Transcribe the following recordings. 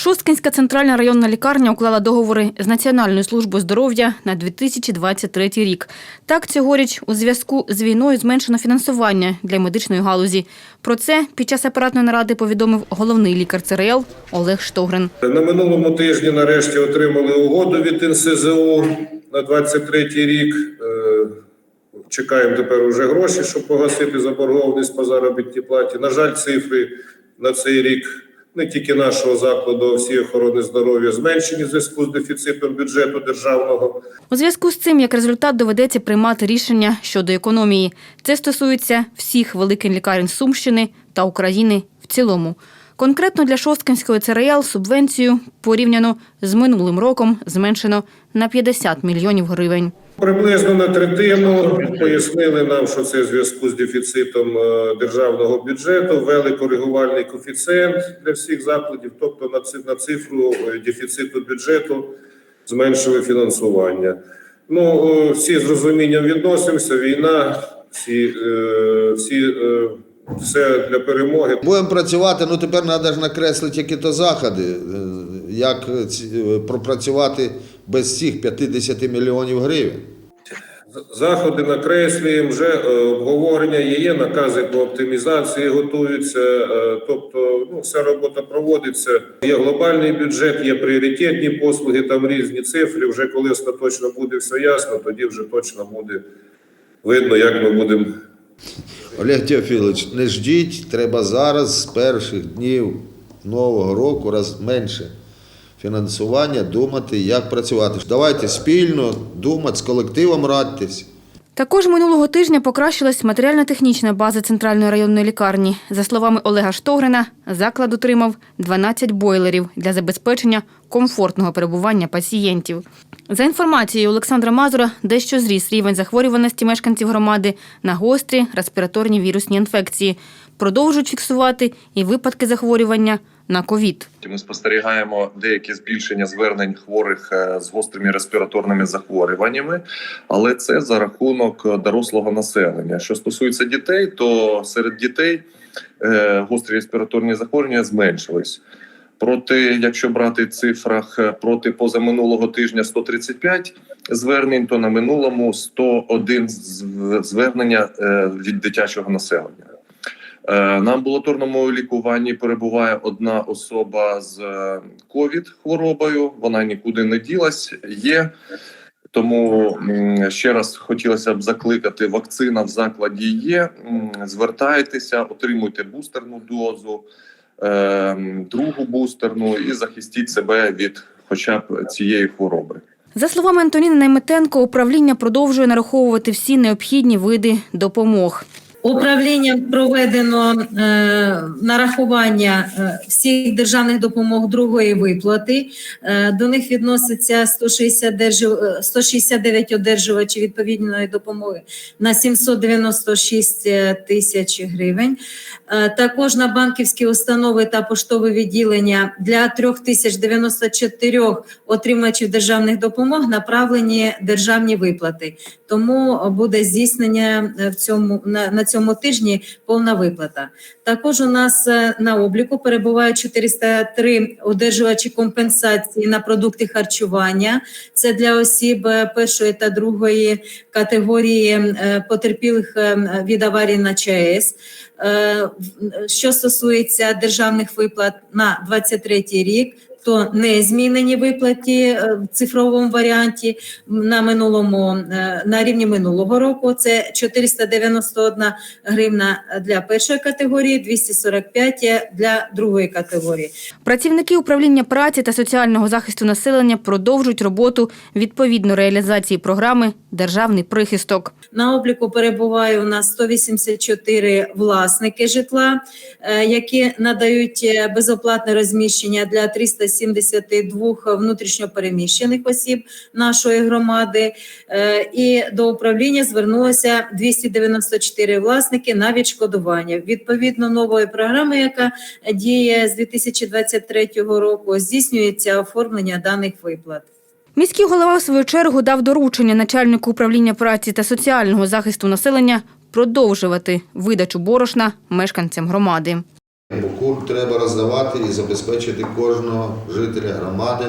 Шосткинська центральна районна лікарня уклала договори з Національною службою здоров'я на 2023 рік. Так, цьогоріч у зв'язку з війною зменшено фінансування для медичної галузі. Про це під час апаратної наради повідомив головний лікар ЦРЛ Олег Штогрин. На минулому тижні нарешті отримали угоду від НСЗУ на 23 рік. Е, Чекаємо тепер уже гроші, щоб погасити заборгованість по заробітній платі. На жаль, цифри на цей рік не тільки нашого закладу, а всієї охорони здоров'я зменшені в зв'язку з дефіцитом бюджету державного. У зв'язку з цим, як результат, доведеться приймати рішення щодо економії. Це стосується всіх великих лікарень Сумщини та України в цілому. Конкретно для Шосткинської ЦРЛ субвенцію порівняно з минулим роком зменшено на 50 мільйонів гривень. Приблизно на третину пояснили нам, що це в зв'язку з дефіцитом е, державного бюджету, ввели коригувальний коефіцієнт для всіх закладів, тобто на цифру е, дефіциту бюджету зменшили фінансування. Ну, е, всі з розумінням відносимося. Війна, всі, всі все для перемоги. Будемо працювати, ну тепер треба ж накреслити які-то заходи, е, як пропрацювати без цих 50 мільйонів гривень. Заходи накреслюємо, вже е, обговорення є, накази по оптимізації готуються. е, Тобто, ну, вся робота проводиться. Є глобальний бюджет, є пріоритетні послуги, там різні цифри. Вже коли остаточно буде все ясно, тоді вже точно буде видно, як ми будемо. Олег Теофілович, не ждіть, треба зараз з перших днів нового року раз менше фінансування думати, як працювати. Давайте спільно думати, з колективом радьтесь. Також минулого тижня покращилась матеріально-технічна база центральної районної лікарні. За словами Олега Штогрина, заклад отримав 12 бойлерів для забезпечення комфортного перебування пацієнтів. За інформацією Олександра Мазура, дещо зріс рівень захворюваності мешканців громади на гострі респіраторні вірусні інфекції. Продовжують фіксувати і випадки захворювання на ковід. Ми спостерігаємо деяке збільшення звернень хворих е, з гострими респіраторними захворюваннями, але це за рахунок дорослого населення. Що стосується дітей, то серед дітей е, гострі респіраторні захворювання зменшились. Проти, якщо брати цифрах е, проти позаминулого тижня 135 звернень, то на минулому 101 зв- звернення від дитячого населення. Е, На амбулаторному лікуванні перебуває одна особа з ковід хворобою. Вона нікуди не ділась. Є тому ще раз хотілося б закликати: вакцина в закладі є. Звертайтеся, отримуйте бустерну дозу, е, другу бустерну і захистіть себе від хоча б цієї хвороби. За словами Антоніни Найметенко, управління продовжує нараховувати всі необхідні види допомог. Управлінням проведено е, нарахування е, всіх державних допомог другої виплати. Е, до них відноситься 160 держав- е, 169 одержувачів відповідної допомоги на 796 тисяч гривень. Е, також на банківські установи та поштове відділення для 3094 отримувачів державних допомог направлені державні виплати. Тому буде здійснення е, в цьому на, на цьому тижні повна виплата. Також у нас е, на обліку перебувають 403 одержувачі компенсації на продукти харчування. Це для осіб е, першої та другої категорії е, потерпілих від аварії на ЧАЕС. Що стосується державних виплат на 23 рік. То не змінені виплаті е, в цифровому варіанті на минулому е, на рівні минулого року. Це 491 гривна для першої категорії, 245 для другої категорії. Працівники управління праці та соціального захисту населення продовжують роботу відповідно реалізації програми Державний прихисток. На обліку перебуває у нас 184 власники житла, е, які надають е, безоплатне розміщення для 372 внутрішньопереміщених осіб нашої громади. Е, І до управління звернулося 294 власники на відшкодування. Відповідно нової програми, яка діє з 2023 року, здійснюється оформлення даних виплат. Міський голова в свою чергу дав доручення начальнику управління праці та соціального захисту населення продовжувати видачу борошна мешканцям громади. Муку треба роздавати і забезпечити кожного жителя громади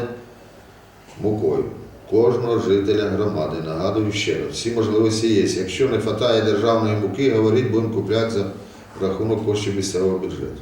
мукою. Кожного жителя громади. Нагадую ще раз, всі можливості є. Якщо не вистачає державної муки, говоріть, будемо купляти за рахунок коштів місцевого бюджету.